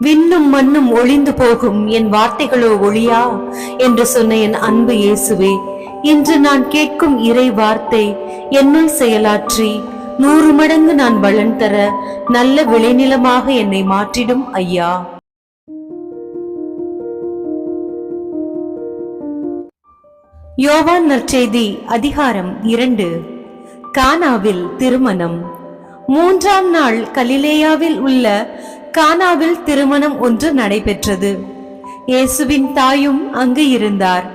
விண்ணும் மண்ணும் ஒளிந்து போகும் என் வார்த்தைகளோ ஒளியா? என்று சொன்ன என் அன்பு இயேசுவே இன்று நான் கேட்கும் இறை வார்த்தை என்னுள் செயலாற்றி நூறு மடங்கு நான் பலன் தர நல்ல விளைநிலமாக என்னை மாற்றிடும் ஐயா. யோவான் நற்செய்தி அதிகாரம் இரண்டு. கானாவில் திருமணம். மூன்றாம் நாள் கலிலேயாவில் உள்ள கானாவில் திருமணம் ஒன்று நடைபெற்றது. இயேசுவின் தாயும் அங்கு இருந்தார்.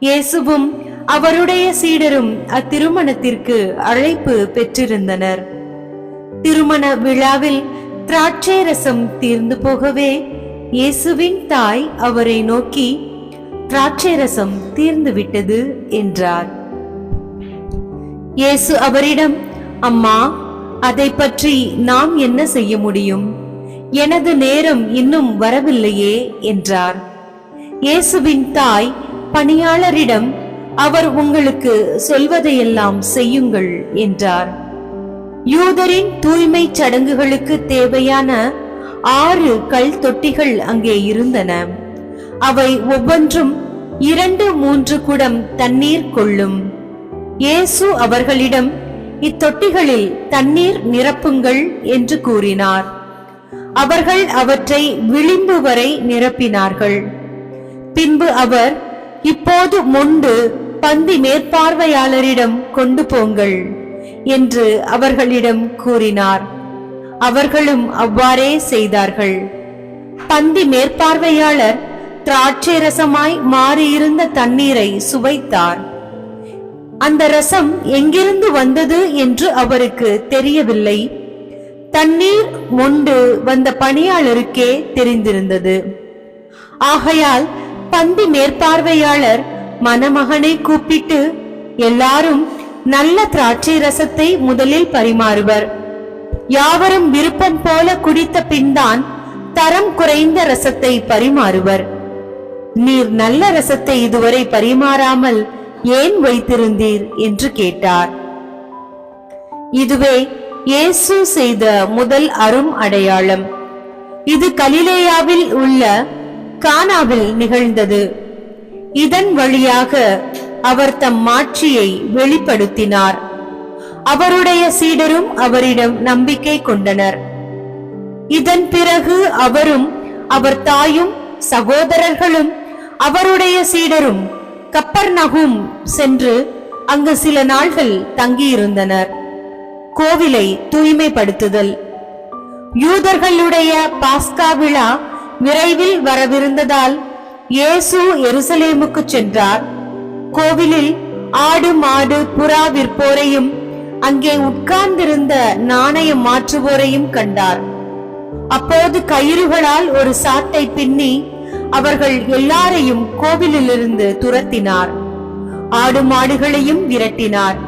இயேசுவும் அவருடைய சீடரும் அத்திருமணத்திற்கு அழைப்பு பெற்றிருந்தனர். திருமண விழாவில் திராட்சை ரசம் தீர்ந்து போகவே இயேசுவின் தாய் அவரை நோக்கி திராட்சை ரசம் தீர்ந்து விட்டது என்றார். இயேசு அவரிடம் அம்மா அதை பற்றி நாம் என்ன செய்ய முடியும்? எனது நேரம் இன்னும் வரவில்லையே என்றார். இயேசுவின் தாய் பணியாளரிடம் அவர் உங்களுக்கு சொல்வதையெல்லாம் செய்யுங்கள் என்றார். யூதரின் தூய்மை சடங்குகளுக்கு தேவையான ஆறு கல் தொட்டிகள் அங்கே இருந்தன. அவை ஒவ்வொன்றும் இரண்டு மூன்று குடம் தண்ணீர் கொள்ளும். இயேசு அவர்களிடம் இத்தொட்டிகளில் தண்ணீர் நிரப்புங்கள் என்று கூறினார். அவர்கள் அவற்றை விளிம்பு வரை நிரப்பினார்கள். பின்பு அவர் இப்போது மொண்டு பந்தி மேற்பார்வையாளரிடம் கொண்டு போங்கள் என்று அவர்களிடம் கூறினார். அவர்களும் அவ்வாறே செய்தார்கள். பந்தி மேற்பார்வையாளர் திராட்சை ரசமாய் மாறியிருந்த தண்ணீரை சுவைத்தார். அந்த ரசம் எங்கிருந்து வந்தது? என்று அவருக்கு தெரியவில்லை. தண்ணீர் மொண்டு வந்த பணியாளருக்கே தெரிந்திருந்தது. ஆகையால் பந்தி மேற்பார்வையாளர் மணமகனை கூப்பிட்டு எல்லாரும் நல்ல திராட்சை ரசத்தை முதலில் பரிமாறுவர். யாவரும் விருப்பம் போல குடித்த பின்தான் தரம் குறைந்த ரசத்தை பரிமாறுவர். நீர் நல்ல ரசத்தை இதுவரை பரிமாறாமல் ஏன் வைத்திருந்தீர்? என்று கேட்டார். இதுவே இயேசு செய்த முதல் அரும் அடையாளம். இது கலிலேயாவில் உள்ள கானாவில் நிகழ்ந்தது. இதன் வழியாக அவர் தம் மாட்சியை வெளிப்படுத்தினார். அவருடைய சீடரும் அவரிடம் நம்பிக்கை கொண்டனர். இதன் பிறகு அவரும் அவர் தாயும் சகோதரர்களும் அவருடைய சீடரும் கப்பர்நகும் சென்று அங்கு சில நாள்கள் தங்கியிருந்தனர். கோவிலை தூய்மைப்படுத்துதல். யூதர்களுடைய பாஸ்கா விழா விரைவில் வரவிருந்ததால் இயேசு எருசலேமுக்கு சென்றார். கோவிலில் ஆடு மாடு புறா விற்போரையும் அங்கே உட்கார்ந்திருந்த நாணயம் மாற்றுவோரையும் கண்டார். அப்போது கயிறுகளால் ஒரு சாட்டை பின்னி அவர்கள் எல்லாரையும் கோவிலிலிருந்து துரத்தினார். ஆடு மாடுகளையும் விரட்டினார்.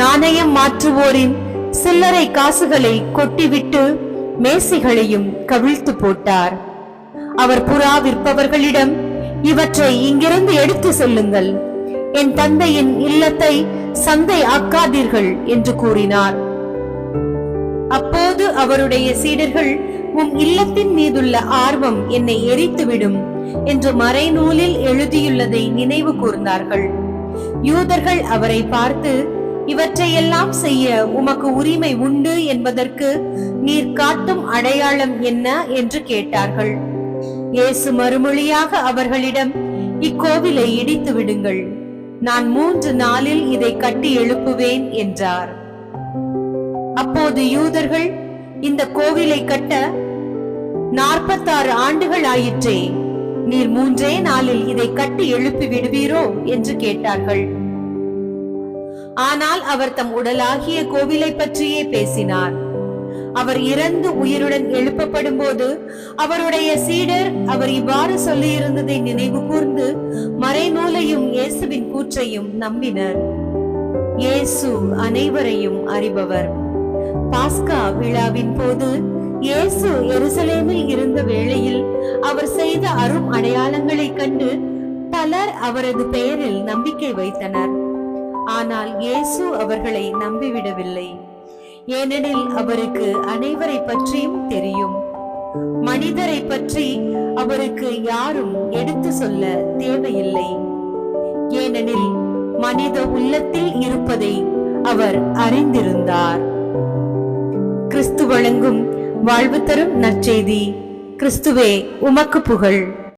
நாணயம் மாற்றுவோரின் சில்லறை காசுகளை கொட்டிவிட்டு மேசைகளையும் கவிழ்த்து போட்டார். அவர் புறா விற்பவர்களிடம் இவற்றை இங்கிருந்து எடுத்து செல்லுங்கள். என் தந்தையின் இல்லத்தை சந்தை ஆக்காதீர்கள் என்று கூறினார். அப்போது அவருடைய சீடர்கள் உம் இல்லத்தின் மீதுள்ள ஆர்வம் என்னை எரித்துவிடும் என்று மறைநூலில் எழுதியுள்ளதை நினைவு கூர்ந்தார்கள். யூதர்கள் அவரை பார்த்து இவற்றையெல்லாம் செய்ய உமக்கு உரிமை உண்டு என்பதற்கு நீர் காட்டும் அடையாளம் என்ன என்று கேட்டார்கள். இயேசு மறுமொழியாக அவர்களிடம் இக்கோவிலை இடித்து விடுங்கள். நான் மூன்று நாளில் இதை கட்டி எழுப்புவேன் என்றார். அப்போது யூதர்கள் இந்த கோவிலை கட்ட நாற்பத்தாறு ஆண்டுகள் ஆயிற்றே நீர் மூன்றே நாளில் இதை கட்டி எழுப்பி விடுவீரோ? என்று கேட்டார்கள். ஆனால் அவர் தம் உடலாகிய கோவிலை பற்றியே பேசினார். அவர் இறந்து உயிருடன் எழுப்பப்படும் போது அவருடைய சீடர் அவர் இவ்வாறு சொல்லியிருந்ததை நினைவு கூர்ந்து மறைநூலையும் இயேசுவின் கூற்றையும் நம்பினர். இயேசு அனைவரையும் அறிபவர். பாஸ்கா விழாவின் போது இயேசு எருசலேமில் இருந்த வேளையில் அவர் செய்த அரும் அடையாளங்களைக் கண்டு பலர் அவரது பெயரில் நம்பிக்கை வைத்தனர். ஆனால் இயேசு அவர்களை நம்பிவிடவில்லை. ஏனெனில் அவருக்கு அனைவரை பற்றியும் தெரியும். மனிதரை பற்றி அவருக்கு யாரும் எடுத்து சொல்ல தேவையில்லை. ஏனெனில் மனித உள்ளத்தில் இருப்பதை அவர் அறிந்திருந்தார். கிறிஸ்து வழங்கும் வாழ்வு தரும் நற்செய்தி கிறிஸ்துவே உமக்கு புகழ்.